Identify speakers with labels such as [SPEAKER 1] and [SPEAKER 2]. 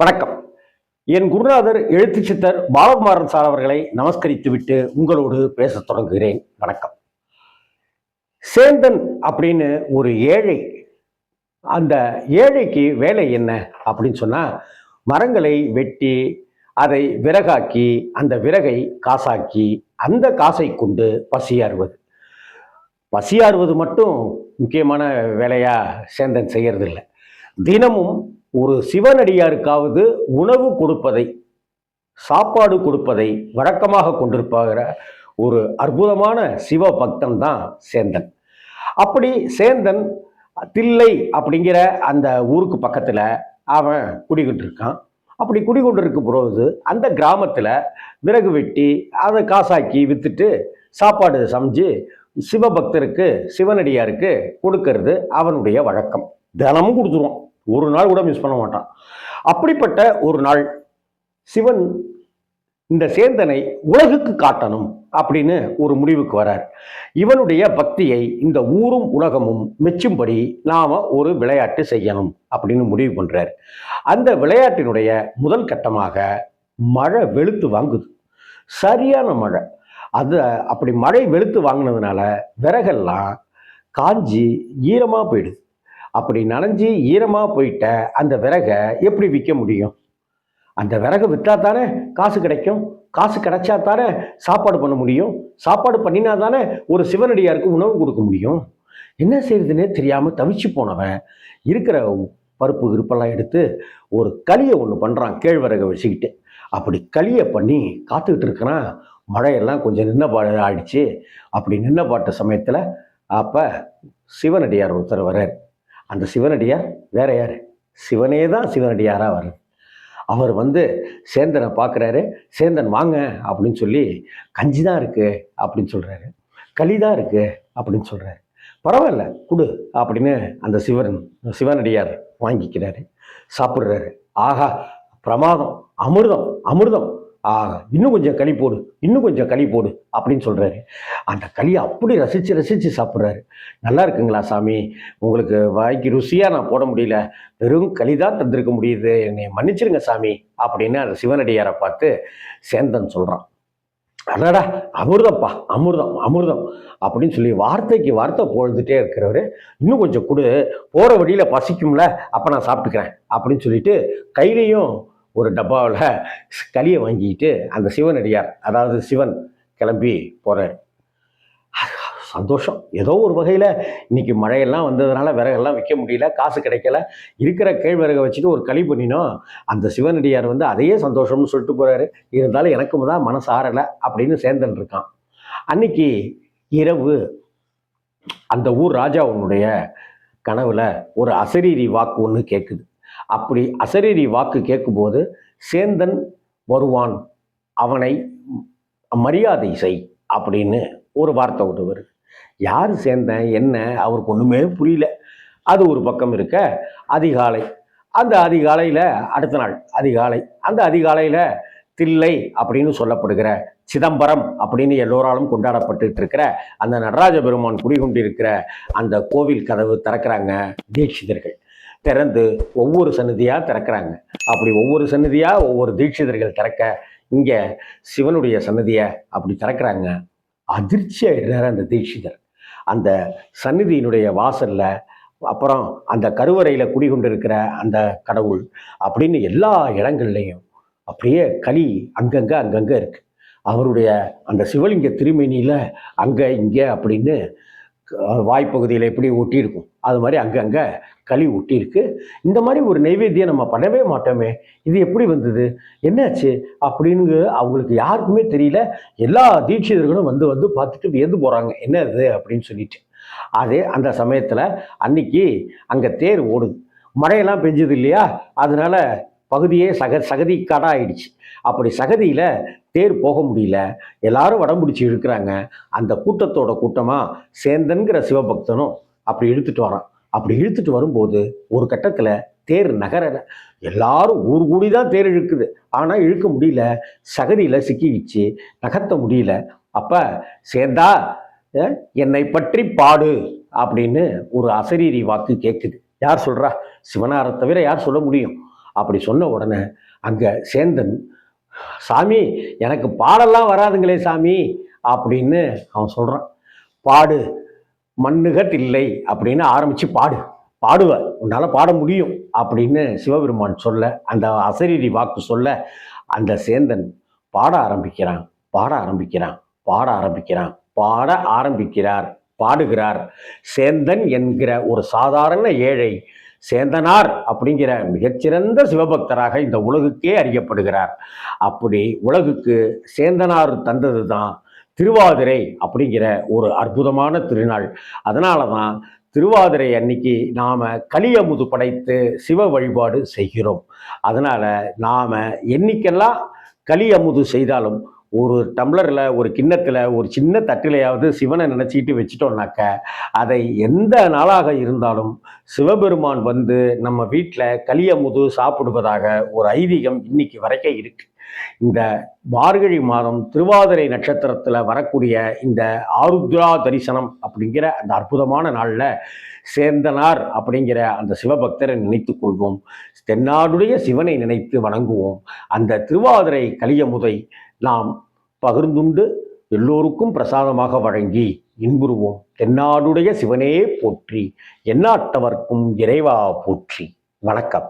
[SPEAKER 1] வணக்கம். என் குருநாதர் எழுத்து சித்தர் பாலகுமாரன் சார் அவர்களை நமஸ்கரித்துவிட்டு உங்களோடு பேசத் தொடங்குகிறேன். வணக்கம். சேந்தன் அப்படின்னு ஒரு ஏழை. அந்த ஏழைக்கு வேலை என்ன அப்படின்னு சொன்னா மரங்களை வெட்டி அதை விறகாக்கி அந்த விறகை காசாக்கி அந்த காசை கொண்டு பசியாறுவது. பசியாறுவது மட்டும் முக்கியமான வேலையா சேந்தன் செய்யறதில்லை. தினமும் ஒரு சிவனடியாருக்காவது உணவு கொடுப்பதை சாப்பாடு கொடுப்பதை வழக்கமாக கொண்டிருப்பாகிற ஒரு அற்புதமான சிவ பக்தன் தான் சேந்தன். அப்படி சேந்தன் தில்லை அப்படிங்கிற அந்த ஊருக்கு பக்கத்தில் அவன் குடிக்கிட்டு இருக்கான் அப்படி குடிக்கொண்டு இருக்கும் பொழுது அந்த கிராமத்தில் விறகு வெட்டி அதை காசாக்கி விற்றுட்டு சாப்பாடு சமைச்சு சிவபக்தருக்கு சிவனடியாருக்கு கொடுக்கறது அவனுடைய வழக்கம். தினமும் கொடுத்துருவான். ஒரு நாள் கூட மிஸ் பண்ண மாட்டான். அப்படிப்பட்ட ஒரு நாள் சிவன் இந்த சேந்தனை உலகுக்கு காட்டணும் அப்படின்னு ஒரு முடிவுக்கு வரார். இவனுடைய பக்தியை இந்த ஊரும் உலகமும் மெச்சும்படி நாம ஒரு விளையாட்டு செய்யணும் அப்படின்னு முடிவு பண்றார். அந்த விளையாட்டினுடைய முதல் கட்டமாக மழை வெளுத்து வாங்குது. சரியான மழை. அது அப்படி மழை வெளுத்து வாங்கினதுனால விறகெல்லாம் காஞ்சி ஈரமாக போயிடுது. அப்படி நனைஞ்சி ஈரமாக போயிட்ட அந்த விறகை எப்படி விற்க முடியும்? அந்த விறகு விற்றா தானே காசு கிடைக்கும்? காசு கிடைச்சா தானே சாப்பாடு பண்ண முடியும்? சாப்பாடு பண்ணினா தானே ஒரு சிவனடியாருக்கு உணவு கொடுக்க முடியும்? என்ன செய்யறதுன்னே தெரியாமல் தவிச்சு போனவன். இருக்கிற பருப்பு இருப்பெல்லாம் எடுத்து ஒரு களியை ஒன்று பண்ணுறான் கேழ்வரகை வச்சுக்கிட்டு. அப்படி களியை பண்ணி காத்துக்கிட்டு இருக்கிறான். மழையெல்லாம் கொஞ்சம் நின்ன பாடு ஆயிடுச்சு. அப்படி நின்ன பாட்ட சமயத்தில் அப்போ சிவனடியார் ஒருத்தர் வர்றார். அந்த சிவனடியார் வேற யார்? சிவனே தான் சிவனடியாராக வர்றார். அவர் வந்து சேந்தனை பார்க்குறாரு சேந்தன் வாங்க அப்படின்னு சொல்லி கஞ்சி தான் இருக்குது அப்படின்னு சொல்கிறாரு களி தான் இருக்குது அப்படின்னு சொல்கிறாரு பரவாயில்ல கொடு அப்படின்னு அந்த சிவன் சிவனடியார் வாங்கிக்கிறாரு. சாப்பிட்றாரு. ஆஹா பிரமாதம் அமிர்தம் அமிர்தம். ஆஹா இன்னும் கொஞ்சம் களி போடு இன்னும் கொஞ்சம் களி போடு அப்படின்னு சொல்கிறாரு அந்த களியை அப்படி ரசித்து ரசித்து சாப்பிட்றாரு. நல்லா இருக்குங்களா சாமி? உங்களுக்கு வாய்க்கு ருசியாக நான் போட முடியல. வெறும் களி தான் தந்திருக்க முடியுது. என்னை மன்னிச்சிருங்க சாமி அப்படின்னு அந்த சிவனடியாரை பார்த்து சேந்தன் சொல்கிறான் அடடா அமிர்தப்பா அமிர்தம் அமிர்தம் அப்படின்னு சொல்லி வார்த்தைக்கு வார்த்தை பொழுதுகிட்டே இருக்கிறவர் இன்னும் கொஞ்சம் கொடு போகிற வழியில் பசிக்கும்ல அப்போ நான் சாப்பிட்டுக்கிறேன் அப்படின்னு சொல்லிட்டு கையிலையும் ஒரு டப்பாவில் களியை வாங்கிட்டு அந்த சிவனடியார் அதாவது சிவன் கிளம்பி போகிறார் சந்தோஷம். ஏதோ ஒரு வகையில் இன்றைக்கி மழையெல்லாம் வந்ததுனால விறகெல்லாம் விற்க முடியல காசு கிடைக்கல. இருக்கிற கேழ்விறகை வச்சுட்டு ஒரு களி பண்ணினோம். அந்த சிவனடியார் வந்து அதையே சந்தோஷம்னு சொல்லிட்டு போகிறாரு இருந்தாலும் எனக்கும் தான் மனசு ஆறலை அப்படின்னு சேர்ந்துட்டு இருக்கான். அன்னைக்கு இரவு அந்த ஊர் ராஜாவுனுடைய கனவில் ஒரு அசரீரி வாக்கு ஒன்று கேட்குது அப்படி அசரீரி வாக்கு கேட்கும்போது சேந்தன் வருவான் அவனை மரியாதை செய் அப்படின்னு ஒரு வார்த்தை ஒன்று வருது. யார் சேர்ந்தேன் என்ன? அவருக்கு ஒன்றுமே புரியல. அது ஒரு பக்கம் இருக்க அதிகாலை. அந்த அதிகாலையில் அடுத்த நாள் அதிகாலை. அந்த அதிகாலையில் தில்லை அப்படின்னு சொல்லப்படுகிற சிதம்பரம் அப்படின்னு எல்லோராலும் கொண்டாடப்பட்டுட்டு இருக்கிற அந்த நடராஜ பெருமான் குடிகொண்டிருக்கிற அந்த கோவில் கதவு திறக்கிறாங்க தீட்சிதர்கள். திறந்து ஒவ்வொரு சன்னதியாக திறக்கிறாங்க. அப்படி ஒவ்வொரு சன்னதியாக ஒவ்வொரு தீட்சிதர்கள் திறக்க இங்கே சிவனுடைய சன்னதியை அப்படி திறக்கிறாங்க. அதிர்ச்சி ஆயிடுறாரு அந்த தீட்சிதர். அந்த சந்நிதியினுடைய வாசலில் அப்புறம் அந்த கருவறையில் குடிகொண்டிருக்கிற அந்த கடவுள் அப்படின்னு எல்லா இடங்கள்லையும் அப்படியே களி அங்கங்கே அங்கங்கே இருக்குது அவருடைய அந்த சிவலிங்க திருமேனியில் அங்கே இங்கே அப்படின்னு வாய்ப்பகுதியில் எப்படி ஒட்டியிருக்கும் அது மாதிரி அங்கங்கே களி ஒட்டியிருக்கு இந்த மாதிரி ஒரு நைவேத்தியம் நம்ம பண்ணவே மாட்டோமே. இது எப்படி வந்தது? என்னாச்சு? அப்படின்னு அவங்களுக்கு யாருக்குமே தெரியல. எல்லா தீட்சிதர்களும் வந்து வந்து பார்த்துட்டு வியந்து போகிறாங்க என்ன இது அப்படின்னு சொல்லிட்டு. அதே அந்த சமயத்தில் அன்னைக்கு அங்கே தேர் ஓடுது. மழையெல்லாம் பெஞ்சது இல்லையா? அதனால பகுதியே சக சகதி காடாக ஆயிடுச்சு அப்படி சகதியில் தேர் போக முடியல. எல்லாரும் வடம் பிடிச்சி இழுக்கிறாங்க. அந்த கூட்டத்தோட கூட்டமாக சேந்தன்கிற சிவபக்தனும் அப்படி இழுத்துட்டு வரான். அப்படி இழுத்துட்டு வரும்போது ஒரு கட்டத்தில் தேர் நகர எல்லாரும் ஊர் கூடி தான் தேர் இழுக்குது. ஆனால் இழுக்க முடியல. சகதியில் சிக்கிக்கிச்சு. நகர்த்த முடியல. அப்போ சேர்ந்தா என்னை பற்றி பாடு அப்படின்னு ஒரு அசரீரி வாக்கு கேட்குது யார் சொல்கிறா சிவனாரை தவிர யார் சொல்ல முடியும்? அப்படி சொன்ன உடனே அங்கே சேந்தன் சாமி எனக்கு பாடெல்லாம் வராதுங்களே சாமி அப்படின்னு அவன் சொல்கிறான் பாடு மண்ணுகட் இல்லை அப்படின்னு ஆரம்பித்து பாடு. பாடுவ உன்னால் பாட முடியும் அப்படின்னு சிவபெருமான் சொல்ல அந்த அசரீரி வாக்கு சொல்ல அந்த சேந்தன் பாட ஆரம்பிக்கிறான் பாட ஆரம்பிக்கிறான் பாட ஆரம்பிக்கிறான் பாட ஆரம்பிக்கிறார் பாடுகிறார். சேந்தன் என்கிற ஒரு சாதாரண ஏழை சேந்தனார் அப்படிங்கிற மிகச்சிறந்த சிவபக்தராக இந்த உலகுக்கே அறியப்படுகிறார். அப்படி உலகுக்கு சேந்தனார் தந்தது தான் திருவாதிரை அப்படிங்கிற ஒரு அற்புதமான திருநாள். அதனால தான் திருவாதிரை அன்னைக்கு நாம் களியமுது படைத்து சிவ வழிபாடு செய்கிறோம். அதனால் நாம் என்னைக்கெல்லாம் களியமுது செய்தாலும் ஒரு டம்ளரில் ஒரு கிண்ணத்தில் ஒரு சின்ன தட்டிலையாவது சிவனை நினச்சிக்கிட்டு வச்சிட்டோம்னாக்க அதை எந்த நாளாக இருந்தாலும் சிவபெருமான் வந்து நம்ம வீட்டில் களியமுது சாப்பிடுவதாக ஒரு ஐதீகம் இன்னைக்கு வரைக்கும் இருக்கு. இந்த மார்கழி மாதம் திருவாதிரை நட்சத்திரத்தில் வரக்கூடிய இந்த ஆருத்ரா தரிசனம் அப்படிங்கிற அந்த அற்புதமான நாளில் சேர்ந்தனார் அப்படிங்கிற அந்த சிவபக்தரை நினைத்து கொள்வோம். தென்னாடுடைய சிவனை நினைத்து வணங்குவோம். அந்த திருவாதிரை கலியமுதை நாம் பகிர்ந்துண்டு எல்லோருக்கும் பிரசாதமாக வழங்கி இன்புறுவோம். தென்னாடுடைய சிவனே போற்றி எந்நாட்டவர்க்கும் இறைவா போற்றி. வணக்கம்.